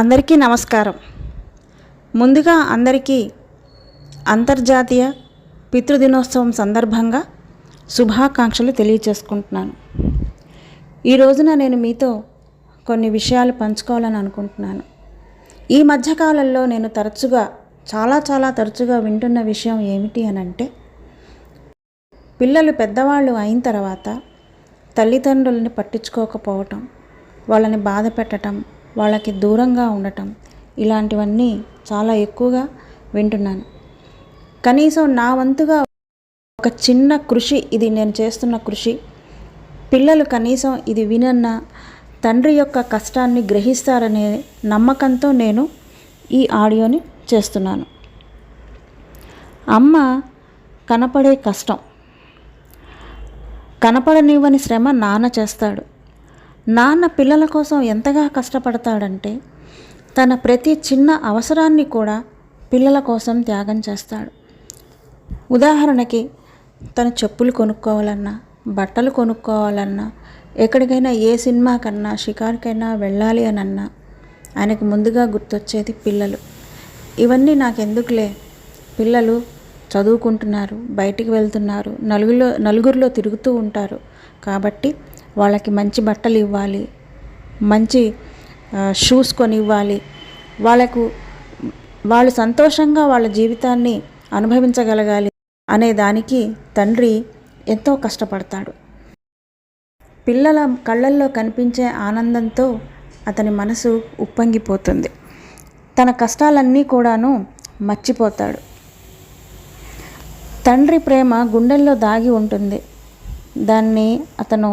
అందరికీ నమస్కారం. ముందుగా అందరికీ అంతర్జాతీయ పితృదినోత్సవం సందర్భంగా శుభాకాంక్షలు తెలియచేసుకుంటున్నాను. ఈ రోజున నేను మీతో కొన్ని విషయాలు పంచుకోవాలని అనుకుంటున్నాను. ఈ మధ్యకాలంలో నేను తరచుగా చాలా చాలా తరచుగా వింటున్న విషయం ఏమిటి అని అంటే పిల్లలు పెద్దవాళ్ళు అయిన తర్వాత తల్లిదండ్రులని పట్టించుకోకపోవటం వాళ్ళని బాధ పెట్టడం వాళ్ళకి దూరంగా ఉండటం. ఇలాంటివన్నీ చాలా ఎక్కువగా వింటున్నాను. కనీసం నా వంతుగా ఒక చిన్న కృషి ఇది నేను చేస్తున్న కృషి పిల్లలు కనీసం ఇది వినన్న తండ్రి యొక్క కష్టాన్ని గ్రహిస్తారనే నమ్మకంతో నేను ఈ ఆడియోని చేస్తున్నాను. అమ్మ కనపడే కష్టం. కనపడనివ్వని శ్రమ నాన్న చేస్తాడు. నాన్న పిల్లల కోసం ఎంతగా కష్టపడతాడంటే తన ప్రతి చిన్న అవసరాన్ని కూడా పిల్లల కోసం త్యాగం చేస్తాడు. ఉదాహరణకి తన చెప్పులు కొనుక్కోవాలన్నా బట్టలు కొనుక్కోవాలన్నా ఎక్కడికైనా ఏ సినిమాకన్నా షికార్కైనా వెళ్ళాలి అని అన్నా ఆయనకు ముందుగా గుర్తొచ్చేది పిల్లలు. ఇవన్నీ నాకెందుకులే? పిల్లలు చదువుకుంటున్నారు బయటికి వెళ్తున్నారు నలుగురిలో నలుగురిలో తిరుగుతూ ఉంటారు. కాబట్టి వాళ్ళకి మంచి బట్టలు ఇవ్వాలి మంచి షూస్ కొని ఇవ్వాలి వాళ్ళకు వాళ్ళు సంతోషంగా వాళ్ళ జీవితాన్ని అనుభవించగలగాలి అనే దానికి తండ్రి ఎంతో కష్టపడతాడు. పిల్లల కళ్ళల్లో కనిపించే ఆనందంతో అతని మనసు ఉప్పొంగిపోతుంది. తన కష్టాలన్నీ కూడాను మర్చిపోతాడు. తండ్రి ప్రేమ గుండెల్లో దాగి ఉంటుంది. దాన్ని అతను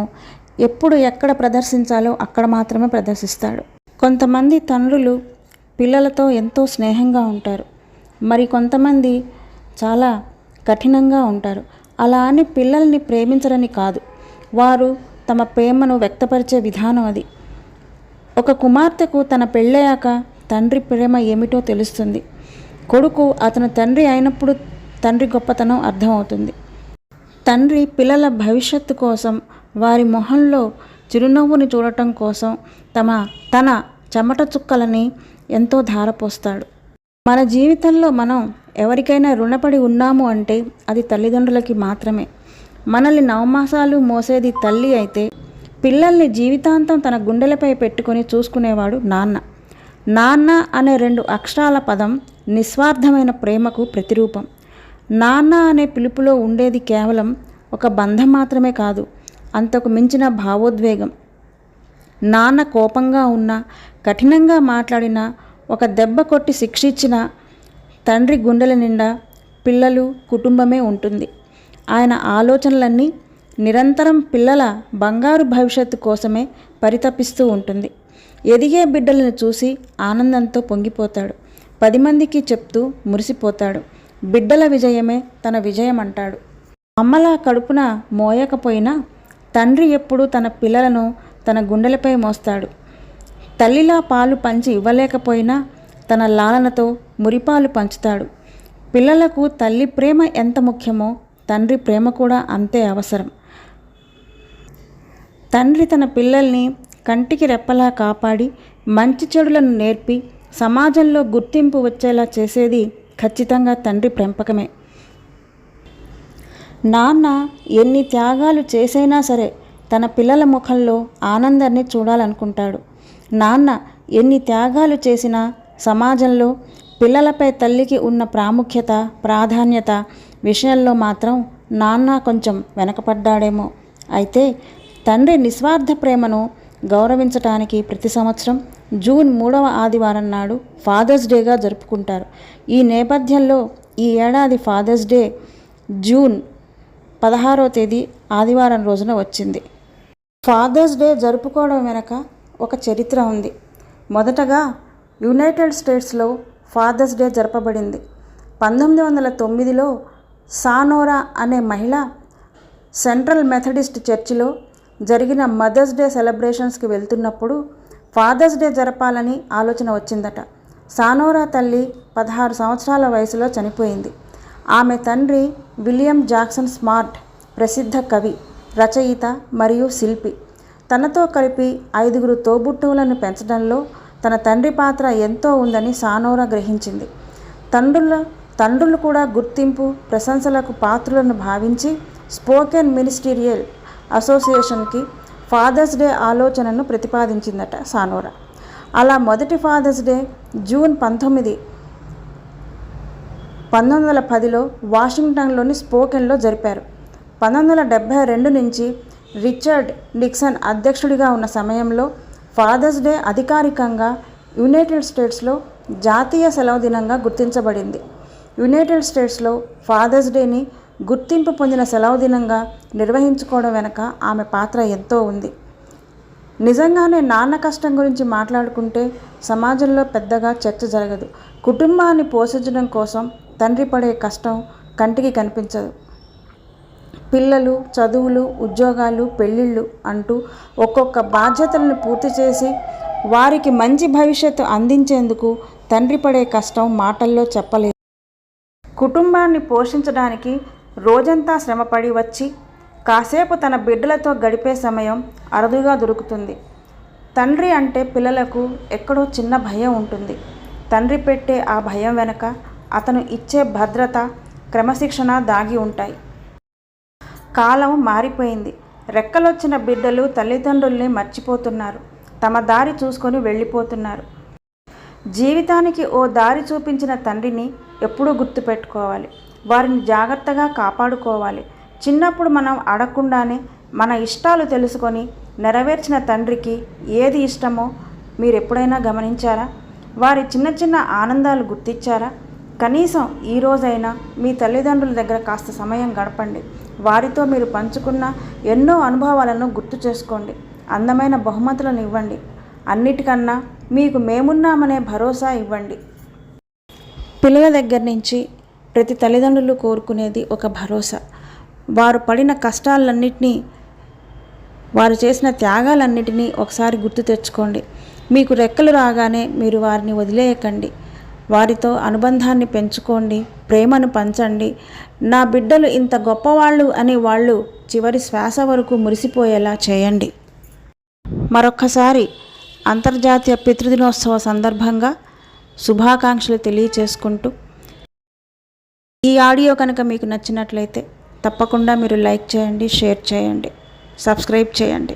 ఎప్పుడు ఎక్కడ ప్రదర్శించాలో అక్కడ మాత్రమే ప్రదర్శిస్తాడు. కొంతమంది తండ్రులు పిల్లలతో ఎంతో స్నేహంగా ఉంటారు. మరి కొంతమంది చాలా కఠినంగా ఉంటారు. అలా అని పిల్లల్ని ప్రేమించరని కాదు. వారు తమ ప్రేమను వ్యక్తపరిచే విధానం అది. ఒక కుమార్తెకు తన పెళ్ళయ్యాక తండ్రి ప్రేమ ఏమిటో తెలుస్తుంది. కొడుకు అతను తండ్రి అయినప్పుడు తండ్రి గొప్పతనం అర్థమవుతుంది. తండ్రి పిల్లల భవిష్యత్తు కోసం వారి మొహంలో చిరునవ్వుని చూడటం కోసం తమ తన చెమట చుక్కలని ఎంతో ధారపోస్తాడు. మన జీవితంలో మనం ఎవరికైనా రుణపడి ఉన్నాము అంటే అది తల్లిదండ్రులకి మాత్రమే. మనల్ని నవమాసాలు మోసేది తల్లి అయితే పిల్లల్ని జీవితాంతం తన గుండెలపై పెట్టుకొని చూసుకునేవాడు నాన్న. నాన్న అనే రెండు అక్షరాల పదం నిస్వార్థమైన ప్రేమకు ప్రతిరూపం. నాన్న అనే పిలుపులో ఉండేది కేవలం ఒక బంధం మాత్రమే కాదు అంతకు మించిన భావోద్వేగం. నాన్న కోపంగా ఉన్నా కఠినంగా మాట్లాడినా ఒక దెబ్బ కొట్టి శిక్షించిన తండ్రి గుండెల నిండా పిల్లలు కుటుంబమే ఉంటుంది. ఆయన ఆలోచనలన్నీ నిరంతరం పిల్లల బంగారు భవిష్యత్తు కోసమే పరితపిస్తూ ఉంటుంది. ఎదిగే బిడ్డలను చూసి ఆనందంతో పొంగిపోతాడు. పది మందికి చెప్తూ మురిసిపోతాడు. బిడ్డల విజయమే తన విజయం అంటాడు అమ్మలా కడుపున మోయకపోయినా తండ్రి ఎప్పుడూ తన పిల్లలను తన గుండెలపై మోస్తాడు. తల్లిలా పాలు పంచి ఇవ్వలేకపోయినా తన లాలనతో మురిపాలు పంచుతాడు. పిల్లలకు తల్లి ప్రేమ ఎంత ముఖ్యమో తండ్రి ప్రేమ కూడా అంతే అవసరం. తండ్రి తన పిల్లల్ని కంటికి రెప్పలా కాపాడి మంచి చెడులను నేర్పి సమాజంలో గుర్తింపు వచ్చేలా చేసేది ఖచ్చితంగా తండ్రి పెంపకమే. నాన్న ఎన్ని త్యాగాలు చేసైనా సరే తన పిల్లల ముఖంలో ఆనందాన్ని చూడాలనుకుంటాడు. నాన్న ఎన్ని త్యాగాలు చేసినా సమాజంలో పిల్లలపై తల్లికి ఉన్న ప్రాముఖ్యత ప్రాధాన్యత విషయంలో మాత్రం నాన్న కొంచెం వెనకపడ్డాడేమో. అయితే తండ్రి నిస్వార్థ ప్రేమను గౌరవించటానికి ప్రతి సంవత్సరం జూన్ మూడవ ఆదివారం నాడు ఫాదర్స్ డేగా జరుపుకుంటారు. ఈ నేపథ్యంలో ఈ ఏడాది ఫాదర్స్ డే జూన్ పదహారో తేదీ ఆదివారం రోజున వచ్చింది. ఫాదర్స్ డే జరుపుకోవడం వెనక ఒక చరిత్ర ఉంది. మొదటగా యునైటెడ్ స్టేట్స్లో ఫాదర్స్ డే జరపబడింది. పంతొమ్మిది వందల తొమ్మిదిలో సానోరా అనే మహిళ సెంట్రల్ మెథడిస్ట్ చర్చిలో జరిగిన మదర్స్ డే సెలబ్రేషన్స్కి వెళ్తున్నప్పుడు ఫాదర్స్ డే జరపాలని ఆలోచన వచ్చిందట. సానోరా తల్లి పదహారు సంవత్సరాల వయసులో చనిపోయింది. ఆమె తండ్రి విలియం జాక్సన్ స్మార్ట్ ప్రసిద్ధ కవి రచయిత మరియు శిల్పి. తనతో కలిపి ఐదుగురు తోబుట్టువులను పెంచడంలో తన తండ్రి పాత్ర ఎంతో ఉందని సానోరా గ్రహించింది. తండ్రుల తండ్రులు కూడా గుర్తింపు ప్రశంసలకు పాత్రులను భావించి స్పోకెన్ మినిస్టీరియల్ అసోసియేషన్కి ఫాదర్స్ డే ఆలోచనను ప్రతిపాదించిందట సానోరా. అలా మొదటి ఫాదర్స్ డే జూన్ పంతొమ్మిది పంతొమ్మిది వందల పదిలో వాషింగ్టన్లోని స్పోకెన్లో జరిపారు. పంతొమ్మిది వందల డెబ్భై రెండు నుంచి రిచర్డ్ నిక్సన్ అధ్యక్షుడిగా ఉన్న సమయంలో ఫాదర్స్ డే అధికారికంగా యునైటెడ్ స్టేట్స్లో జాతీయ సెలవు దినంగా గుర్తించబడింది. యునైటెడ్ స్టేట్స్లో ఫాదర్స్ డేని గుర్తింపు పొందిన సెలవు దినంగా నిర్వహించుకోవడం వెనక ఆమె పాత్ర ఎంతో ఉంది. నిజంగానే నాన్న కష్టం గురించి మాట్లాడుకుంటే సమాజంలో పెద్దగా చర్చ జరగదు. కుటుంబాన్ని పోషించడం కోసం తండ్రి పడే కష్టం కంటికి కనిపించదు. పిల్లలు చదువులు ఉద్యోగాలు పెళ్ళిళ్ళు అంటూ ఒక్కొక్క బాధ్యతలను పూర్తి చేసి వారికి మంచి భవిష్యత్తు అందించేందుకు తండ్రి పడే కష్టం మాటల్లో చెప్పలేదు. కుటుంబాన్ని పోషించడానికి రోజంతా శ్రమపడి వచ్చి కాసేపు తన బిడ్డలతో గడిపే సమయం అరుదుగా దొరుకుతుంది. తండ్రి అంటే పిల్లలకు ఎక్కడో చిన్న భయం ఉంటుంది. తండ్రి పెట్టే ఆ భయం వెనక అతను ఇచ్చే భద్రత క్రమశిక్షణ దాగి ఉంటాయి. కాలం మారిపోయింది. రెక్కలొచ్చిన బిడ్డలు తల్లిదండ్రుల్ని మర్చిపోతున్నారు. తమ దారి చూసుకొని వెళ్ళిపోతున్నారు. జీవితానికి ఓ దారి చూపించిన తండ్రిని ఎప్పుడూ గుర్తుపెట్టుకోవాలి. వారిని జాగ్రత్తగా కాపాడుకోవాలి. చిన్నప్పుడు మనం అడగకుండానే మన ఇష్టాలు తెలుసుకొని నెరవేర్చిన తండ్రికి ఏది ఇష్టమో మీరు ఎప్పుడైనా గమనించారా? వారి చిన్న చిన్న ఆనందాలు గుర్తించారా? కనీసం ఈ రోజైనా మీ తల్లిదండ్రుల దగ్గర కాస్త సమయం గడపండి. వారితో మీరు పంచుకున్న ఎన్నో అనుభవాలను గుర్తు చేసుకోండి. అందమైన బహుమతులను ఇవ్వండి. అన్నిటికన్నా మీకు మేమున్నామనే భరోసా ఇవ్వండి. పిల్లల దగ్గర నుంచి ప్రతి తల్లిదండ్రులు కోరుకునేది ఒక భరోసా. వారు పడిన కష్టాలన్నింటినీ వారు చేసిన త్యాగాలన్నిటినీ ఒకసారి గుర్తు తెచ్చుకోండి. మీకు రెక్కలు రాగానే మీరు వారిని వదిలేయకండి. వారితో అనుబంధాన్ని పెంచుకోండి ప్రేమను పంచండి. నా బిడ్డలు ఇంత గొప్పవాళ్ళు అని వాళ్ళు చివరి శ్వాస వరకు మురిసిపోయేలా చేయండి. మరొక్కసారి అంతర్జాతీయ పితృదినోత్సవ సందర్భంగా శుభాకాంక్షలు తెలియచేసుకుంటూ ఈ ఆడియో కనుక మీకు నచ్చినట్లయితే తప్పకుండా మీరు లైక్ చేయండి షేర్ చేయండి సబ్స్క్రైబ్ చేయండి.